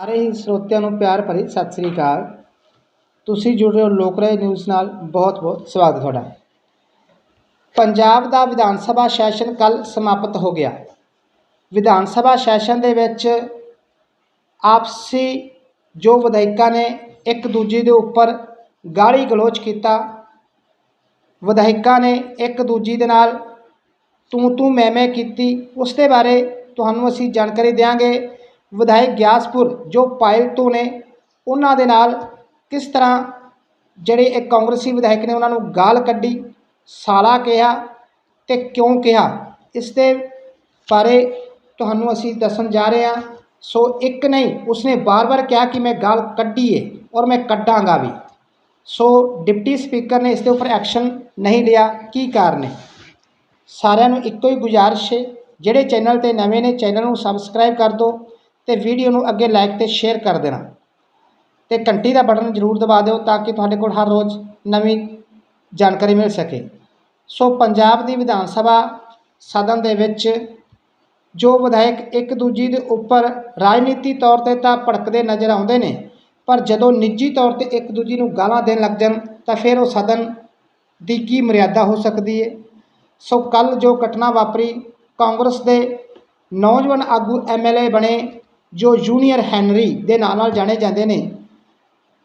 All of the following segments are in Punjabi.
ਸਾਰੇ ਹੀ ਸਰੋਤਿਆਂ ਨੂੰ ਪਿਆਰ ਭਰੀ ਸਤਿ ਸ੍ਰੀ ਅਕਾਲ। ਤੁਸੀਂ ਜੁੜ ਰਹੇ ਹੋ ਲੋਕਰਾਏ ਨਿਊਜ਼ ਨਾਲ। ਬਹੁਤ ਬਹੁਤ ਸਵਾਗਤ ਤੁਹਾਡਾ। ਪੰਜਾਬ ਦਾ ਵਿਧਾਨ ਸਭਾ ਸੈਸ਼ਨ ਕੱਲ ਸਮਾਪਤ ਹੋ ਗਿਆ। ਵਿਧਾਨ ਸਭਾ ਸੈਸ਼ਨ ਦੇ ਵਿੱਚ ਆਪਸੀ ਜੋ ਵਿਧਾਇਕਾਂ ਨੇ ਇੱਕ ਦੂਜੇ ਦੇ ਉੱਪਰ ਗਾਲੀ ਗਲੋਚ ਕੀਤਾ। ਵਿਧਾਇਕਾਂ ਨੇ ਇੱਕ ਦੂਜੀ ਦੇ ਨਾਲ ਤੂੰ ਤੂੰ ਮੈਂ ਮੈਂ ਕੀਤੀ। ਉਸ ਦੇ ਬਾਰੇ ਤੁਹਾਨੂੰ ਅਸੀਂ ਜਾਣਕਾਰੀ ਦਿਆਂਗੇ। ਵਿਧਾਇਕ ਗਿਆਸਪੁਰ ਜੋ ਪਾਇਲ ਤੋਂ ਨੇ, ਉਹਨਾਂ ਦੇ ਨਾਲ ਕਿਸ ਤਰ੍ਹਾਂ ਜਿਹੜੇ ਇਹ ਕਾਂਗਰਸੀ ਵਿਧਾਇਕ ਨੇ ਉਹਨਾਂ ਨੂੰ ਗਾਲ ਕੱਢੀ, ਸਾਲਾ ਕਿਹਾ ਤੇ ਕਿਉਂ ਕਿਹਾ? ਇਸ ਦੇ ਬਾਰੇ ਤੁਹਾਨੂੰ ਅਸੀਂ ਦੱਸਣ ਜਾ ਰਹੇ ਹਾਂ। ਸੋ ਇੱਕ ਨਹੀਂ, ਉਸਨੇ ਬਾਰ-ਬਾਰ ਕਿਹਾ ਕਿ ਮੈਂ ਗਾਲ ਕੱਢੀ ਏ ਔਰ ਮੈਂ ਕੱਢਾਂਗਾ ਵੀ। ਸੋ ਡਿਪਟੀ ਸਪੀਕਰ ਨੇ ਇਸ ਦੇ ਉੱਪਰ ਐਕਸ਼ਨ ਨਹੀਂ ਲਿਆ, ਕੀ ਕਾਰਨ ਹੈ? ਸਾਰਿਆਂ ਨੂੰ ਇੱਕੋ ਹੀ ਗੁਜ਼ਾਰਿਸ਼ ਹੈ, ਜਿਹੜੇ ਚੈਨਲ ਤੇ ਨਵੇਂ ਨੇ, ਚੈਨਲ ਨੂੰ ਸਬਸਕ੍ਰਾਈਬ ਕਰ ਦਿਓ। ਅਤੇ ਵੀਡੀਓ ਨੂੰ ਅੱਗੇ ਲਾਈਕ ਅਤੇ ਸ਼ੇਅਰ ਕਰ ਦੇਣਾ। ਅਤੇ ਘੰਟੀ ਦਾ ਬਟਨ ਜ਼ਰੂਰ ਦਬਾ ਦਿਓ ਤਾਂ ਕਿ ਤੁਹਾਡੇ ਕੋਲ ਹਰ ਰੋਜ਼ ਨਵੀਂ ਜਾਣਕਾਰੀ ਮਿਲ ਸਕੇ। ਸੋ ਪੰਜਾਬ ਦੀ ਵਿਧਾਨ ਸਭਾ ਸਦਨ ਦੇ ਵਿੱਚ ਜੋ ਵਿਧਾਇਕ ਇੱਕ ਦੂਜੀ ਦੇ ਉੱਪਰ ਰਾਜਨੀਤੀ ਤੌਰ ਤੇ ਤਾਂ ਭੜਕਦੇ ਨਜ਼ਰ ਆਉਂਦੇ ਨੇ, ਪਰ ਜਦੋਂ ਨਿੱਜੀ ਤੌਰ ਤੇ ਇੱਕ ਦੂਜੀ ਨੂੰ ਗਾਲਾਂ ਦੇਣ ਲੱਗ ਜਾਣ ਤਾਂ ਫਿਰ ਉਹ ਸਦਨ ਦੀ ਕੀ ਮਰਿਆਦਾ ਹੋ ਸਕਦੀ ਹੈ ਸੋ ਕੱਲ ਜੋ ਘਟਨਾ ਵਾਪਰੀ, ਕਾਂਗਰਸ ਦੇ ਨੌਜਵਾਨ ਆਗੂ ਐਮਐਲਏ ਬਣੇ ਜੋ ਜੂਨੀਅਰ ਹੈਨਰੀ ਦੇ ਨਾਂ ਨਾਲ ਜਾਣੇ ਜਾਂਦੇ ਨੇ।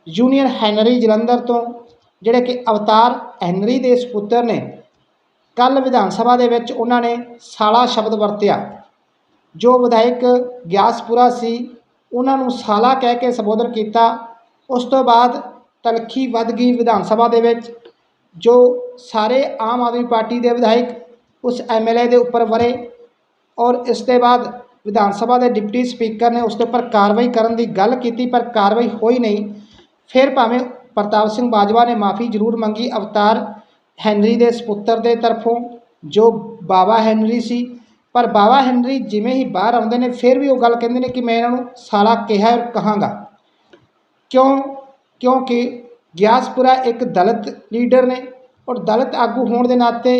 ਜੂਨੀਅਰ ਹੈਨਰੀ ਜਲੰਧਰ ਤੋਂ, ਜਿਹੜੇ ਕਿ ਅਵਤਾਰ ਹੈਨਰੀ ਦੇ ਸੁਪੁੱਤਰ ਨੇ। ਕੱਲ ਵਿਧਾਨ ਸਭਾ ਦੇ ਵਿੱਚ ਉਹਨਾਂ ਨੇ ਸਾਲਾ ਸ਼ਬਦ ਵਰਤਿਆ। ਜੋ ਵਿਧਾਇਕ ਗਿਆਸਪੁਰਾ ਸੀ, ਉਹਨਾਂ ਨੂੰ ਸਾਲਾ ਕਹਿ ਕੇ ਸੰਬੋਧਨ ਕੀਤਾ। ਉਸ ਤੋਂ ਬਾਅਦ ਤਲਖੀ ਵੱਧ ਗਈ ਵਿਧਾਨ ਸਭਾ ਦੇ ਵਿੱਚ, ਜੋ ਸਾਰੇ ਆਮ ਆਦਮੀ ਪਾਰਟੀ ਦੇ ਵਿਧਾਇਕ ਉਸ ਐਮਐਲਏ ਦੇ ਉੱਪਰ ਵਰੇ ਔਰ ਇਸ ਦੇ ਬਾਅਦ ਵਿਧਾਨ ਸਭਾ ਦੇ ਡਿਪਟੀ ਸਪੀਕਰ ਨੇ ਉਸ ਦੇ ਉੱਪਰ ਕਾਰਵਾਈ ਕਰਨ ਦੀ ਗੱਲ ਕੀਤੀ, ਪਰ ਕਾਰਵਾਈ ਹੋਈ ਨਹੀਂ। ਫਿਰ ਭਾਵੇਂ ਪ੍ਰਤਾਪ ਸਿੰਘ ਬਾਜਵਾ ਨੇ ਮਾਫੀ ਜ਼ਰੂਰ ਮੰਗੀ, ਅਵਤਾਰ ਹੈਨਰੀ ਦੇ ਸੁਪੁੱਤਰ ਦੇ ਤਰਫੋਂ, ਜੋ ਬਾਬਾ ਹੈਨਰੀ ਸੀ। ਪਰ ਬਾਬਾ ਹੈਨਰੀ ਜਿਵੇਂ ਹੀ ਬਾਹਰ ਆਉਂਦੇ ਨੇ, ਫਿਰ ਵੀ ਉਹ ਗੱਲ ਕਹਿੰਦੇ ਨੇ ਕਿ ਮੈਂ ਇਹਨਾਂ ਨੂੰ ਸਾਲਾ ਕਿਹਾ ਔਰ ਕਹਾਂਗਾ। ਕਿਉਂ? ਕਿਉਂਕਿ ਗਿਆਸਪੁਰਾ ਇੱਕ ਦਲਿਤ ਲੀਡਰ ਨੇ ਔਰ ਦਲਿਤ ਆਗੂ ਹੋਣ ਦੇ ਨਾਤੇ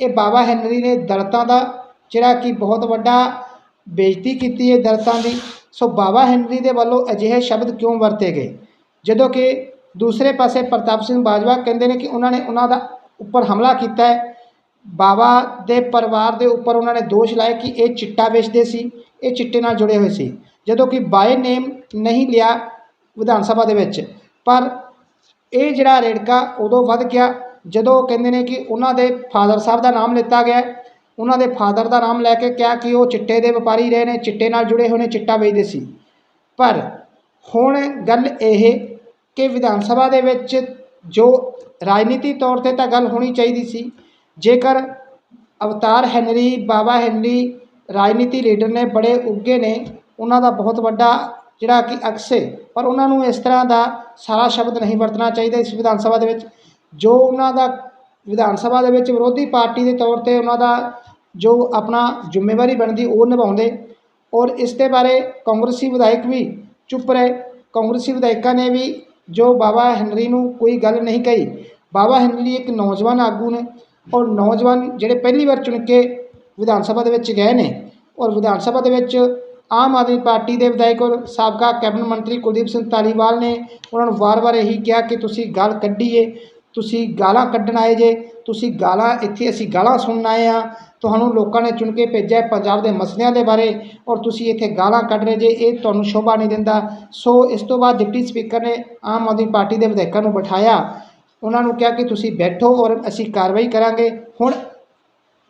ਇਹ ਬਾਬਾ ਹੈਨਰੀ ਨੇ ਦਲਿਤਾਂ ਦਾ ਜਿਹੜਾ ਕਿ ਬਹੁਤ ਵੱਡਾ ਬੇਇੱਜ਼ਤੀ ਕੀਤੀ ਹੈ ਦਲਿਤਾਂ ਦੀ, ਸੋ ਬਾਬਾ ਹੈਨਰੀ ਦੇ ਵੱਲੋਂ ਅਜਿਹੇ ਸ਼ਬਦ ਕਿਉਂ ਵਰਤੇ ਗਏ? ਜਦੋਂ ਕਿ ਦੂਸਰੇ ਪਾਸੇ ਪ੍ਰਤਾਪ ਸਿੰਘ ਬਾਜਵਾ ਕਹਿੰਦੇ ਨੇ ਕਿ ਉਹਨਾਂ ਨੇ ਉਹਨਾਂ ਦਾ ਉੱਪਰ ਹਮਲਾ ਕੀਤਾ ਹੈ, ਬਾਬਾ ਦੇ ਪਰਿਵਾਰ ਦੇ ਉੱਪਰ ਉਹਨਾਂ ਨੇ ਦੋਸ਼ ਲਾਏ ਕਿ ਇਹ ਚਿੱਟਾ ਵੇਚਦੇ ਸੀ, ਇਹ ਚਿੱਟੇ ਨਾਲ ਜੁੜੇ ਹੋਏ ਸੀ। ਜਦੋਂ ਕਿ ਬਾਏ ਨੇਮ ਨਹੀਂ ਲਿਆ ਵਿਧਾਨ ਸਭਾ ਦੇ ਵਿੱਚ, ਪਰ ਇਹ ਜਿਹੜਾ ਰੇੜਕਾ ਉਦੋਂ ਵੱਧ ਗਿਆ ਜਦੋਂ ਕਹਿੰਦੇ ਨੇ ਕਿ ਉਹਨਾਂ ਦੇ ਫਾਦਰ ਸਾਹਿਬ ਦਾ ਨਾਮ ਲਿੱਤਾ ਗਿਆ ਉਹਨਾਂ ਦੇ ਫਾਦਰ ਦਾ ਨਾਮ ਲੈ ਕੇ ਕਿਹਾ ਕਿ ਉਹ ਚਿੱਟੇ ਦੇ ਵਪਾਰੀ ਰਹੇ ਨੇ, ਚਿੱਟੇ ਨਾਲ ਜੁੜੇ ਹੋਏ ਨੇ, ਚਿੱਟਾ ਵੇਚਦੇ ਸੀ। ਪਰ ਹੁਣ ਗੱਲ ਇਹ ਕਿ ਵਿਧਾਨ ਸਭਾ ਦੇ ਵਿੱਚ ਜੋ ਰਾਜਨੀਤੀ ਤੌਰ ਤੇ ਤਾਂ ਗੱਲ ਹੋਣੀ ਚਾਹੀਦੀ ਸੀ, ਜੇਕਰ ਅਵਤਾਰ ਹੈਨਰੀ ਬਾਬਾ ਹੈਨਰੀ ਰਾਜਨੀਤੀ ਲੀਡਰ ਨੇ ਬੜੇ ਉੱਗੇ ਨੇ, ਉਹਨਾਂ ਦਾ ਬਹੁਤ ਵੱਡਾ ਜਿਹੜਾ ਕਿ ਅਕਸੇ ਪਰ ਉਹਨਾਂ ਨੂੰ ਇਸ ਤਰ੍ਹਾਂ ਦਾ ਸਾਰਾ ਸ਼ਬਦ ਨਹੀਂ ਵਰਤਣਾ ਚਾਹੀਦਾ ਇਸ ਵਿਧਾਨ ਸਭਾ ਦੇ ਵਿੱਚ। ਜੋ ਉਹਨਾਂ ਦਾ ਵਿਧਾਨ ਸਭਾ ਦੇ ਵਿੱਚ ਵਿਰੋਧੀ ਪਾਰਟੀ ਦੇ ਤੌਰ ਤੇ ਉਹਨਾਂ ਦਾ ਜੋ ਆਪਣਾ ਜ਼ਿੰਮੇਵਾਰੀ ਬਣਦੀ ਉਹ ਨਿਭਾਉਂਦੇ। ਔਰ ਇਸ ਦੇ ਬਾਰੇ ਕਾਂਗਰਸੀ ਵਿਧਾਇਕ ਵੀ ਚੁੱਪ ਰਹੇ। ਕਾਂਗਰਸੀ ਵਿਧਾਇਕਾਂ ਨੇ ਵੀ ਜੋ ਬਾਬਾ ਹੈਨਰੀ ਨੂੰ ਕੋਈ ਗੱਲ ਨਹੀਂ ਕਹੀ, ਬਾਬਾ ਹੈਨਰੀ ਇੱਕ ਨੌਜਵਾਨ ਆਗੂ ਨੇ ਔਰ ਨੌਜਵਾਨ ਜਿਹੜੇ ਪਹਿਲੀ ਵਾਰ ਚੁਣ ਕੇ ਵਿਧਾਨ ਸਭਾ ਦੇ ਵਿੱਚ ਗਏ ਨੇ ਔਰ ਵਿਧਾਨ ਸਭਾ ਦੇ ਵਿੱਚ ਆਮ ਆਦਮੀ ਪਾਰਟੀ ਦੇ ਵਿਧਾਇਕ ਔਰ ਸਾਬਕਾ ਕੈਬਨਿਟ ਮੰਤਰੀ ਕੁਲਦੀਪ ਸਿੰਘ ਧਾਲੀਵਾਲ ਨੇ ਉਹਨਾਂ ਨੂੰ ਵਾਰ-ਵਾਰ ਇਹੀ ਕਿਹਾ ਕਿ ਤੁਸੀਂ ਗੱਲ ਕੱਢੀਏ, ਤੁਸੀਂ ਗਾਲਾਂ ਕੱਢਣ ਆਏ ਜੇ ਤੁਸੀਂ ਗਾਲਾਂ, ਇੱਥੇ ਅਸੀਂ ਗਾਲਾਂ ਸੁਣਨ ਆਏ ਹਾਂ। ਤੁਹਾਨੂੰ ਲੋਕਾਂ ਨੇ ਚੁਣ ਕੇ ਭੇਜਿਆ ਪੰਜਾਬ ਦੇ ਮਸਲਿਆਂ ਦੇ ਬਾਰੇ ਔਰ ਤੁਸੀਂ ਇੱਥੇ ਗਾਲਾਂ ਕੱਢ ਰਹੇ ਜੇ, ਇਹ ਤੁਹਾਨੂੰ ਸ਼ੋਭਾ ਨਹੀਂ ਦਿੰਦਾ। ਸੋ ਇਸ ਤੋਂ ਬਾਅਦ ਡਿਪਟੀ ਸਪੀਕਰ ਨੇ ਆਮ ਆਦਮੀ ਪਾਰਟੀ ਦੇ ਵਿਧਾਇਕਾਂ ਨੂੰ ਬਿਠਾਇਆ। ਉਹਨਾਂ ਨੂੰ ਕਿਹਾ ਕਿ ਤੁਸੀਂ ਬੈਠੋ ਔਰ ਅਸੀਂ ਕਾਰਵਾਈ ਕਰਾਂਗੇ। ਹੁਣ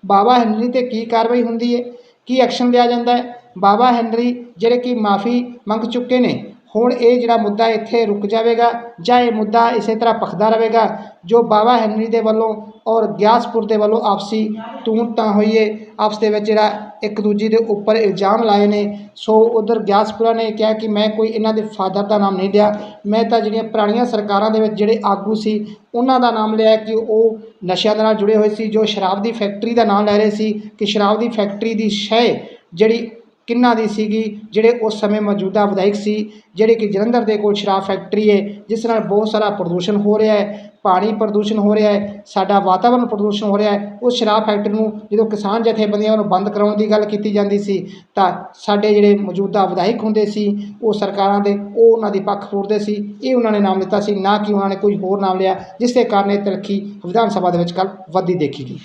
ਬਾਬਾ ਹੈਨਰੀ ਤੇ ਕੀ ਕਾਰਵਾਈ ਹੁੰਦੀ ਹੈ? ਕੀ ਐਕਸ਼ਨ ਲਿਆ ਜਾਂਦਾ ਹੈ? ਬਾਬਾ ਹੈਨਰੀ, ਜਿਹੜੇ ਕਿ ਮਾਫੀ ਮੰਗ ਚੁੱਕੇ ਨੇ ਹੁਣ ਇਹ ਜਿਹੜਾ ਮੁੱਦਾ ਇੱਥੇ ਰੁਕ ਜਾਵੇਗਾ ਜਾਂ ਇਹ ਮੁੱਦਾ ਇਸੇ ਤਰ੍ਹਾਂ ਭਖਦਾ ਰਹੇਗਾ, ਜੋ ਬਾਬਾ ਹੈਨਰੀ ਦੇ ਵੱਲੋਂ ਔਰ ਗਿਆਸਪੁਰ ਦੇ ਵੱਲੋਂ ਆਪਸੀ ਤੂੰ ਤਾਂ ਹੋਈਏ ਆਪਸ ਦੇ ਵਿੱਚ ਜਿਹੜਾ ਇੱਕ ਦੂਜੇ ਦੇ ਉੱਪਰ ਇਲਜ਼ਾਮ ਲਾਏ ਨੇ। ਸੋ ਉਧਰ ਗਿਆਸਪੁਰਾ ਨੇ ਕਿਹਾ ਕਿ ਮੈਂ ਕੋਈ ਇਹਨਾਂ ਦੇ ਫਾਦਰ ਦਾ ਨਾਮ ਨਹੀਂ ਲਿਆ। ਮੈਂ ਤਾਂ ਜਿਹੜੀਆਂ ਪੁਰਾਣੀਆਂ ਸਰਕਾਰਾਂ ਦੇ ਵਿੱਚ ਜਿਹੜੇ ਆਗੂ ਸੀ, ਉਹਨਾਂ ਦਾ ਨਾਮ ਲਿਆ ਕਿ ਉਹ ਨਸ਼ਿਆਂ ਦੇ ਨਾਲ ਜੁੜੇ ਹੋਏ ਸੀ, ਜੋ ਸ਼ਰਾਬ ਦੀ ਫੈਕਟਰੀ ਦਾ ਨਾਮ ਲੈ ਰਹੇ ਸੀ, ਕਿ ਸ਼ਰਾਬ ਦੀ ਫੈਕਟਰੀ ਦੀ ਸ਼ੈ ਜਿਹੜੀ ਕਿੰਨਾ ਦੀ ਸੀਗੀ, ਜਿਹੜੇ ਉਸ ਸਮੇਂ ਮੌਜੂਦਾ ਵਿਧਾਇਕ ਸੀ, ਜਿਹੜੇ ਕਿ ਜਲੰਧਰ ਦੇ ਕੋਲ ਸ਼ਰਾਬ ਫੈਕਟਰੀ ਹੈ, ਜਿਸ ਨਾਲ ਬਹੁਤ ਸਾਰਾ ਪ੍ਰਦੂਸ਼ਣ ਹੋ ਰਿਹਾ ਹੈ, ਪਾਣੀ ਪ੍ਰਦੂਸ਼ਣ ਹੋ ਰਿਹਾ ਹੈ, ਸਾਡਾ ਵਾਤਾਵਰਣ ਪ੍ਰਦੂਸ਼ਣ ਹੋ ਰਿਹਾ ਹੈ, ਉਸ ਸ਼ਰਾਬ ਫੈਕਟਰੀ ਨੂੰ ਜਦੋਂ ਕਿਸਾਨ ਜਥੇਬੰਦੀਆਂ ਨੂੰ ਬੰਦ ਕਰਾਉਣ ਦੀ ਗੱਲ ਕੀਤੀ ਜਾਂਦੀ ਸੀ, ਤਾਂ ਸਾਡੇ ਜਿਹੜੇ ਮੌਜੂਦਾ ਵਿਧਾਇਕ ਹੁੰਦੇ ਸੀ, ਉਹ ਸਰਕਾਰਾਂ ਦੇ, ਉਹ ਉਹਨਾਂ ਦੀ ਪੱਖ ਫੋੜਦੇ ਸੀ, ਇਹ ਉਹਨਾਂ ਨੇ ਨਾਮ ਦਿੱਤਾ ਸੀ, ਨਾ ਕਿ ਉਹਨਾਂ ਨੇ ਕੋਈ ਹੋਰ ਨਾਮ ਲਿਆ, ਜਿਸ ਦੇ ਕਾਰਨ ਇਹ ਤਰੱਕੀ ਵਿਧਾਨ ਸਭਾ ਦੇ ਵਿੱਚ ਕੱਲ੍ਹ ਵੱਧਦੀ ਦੇਖੀ ਗਈ।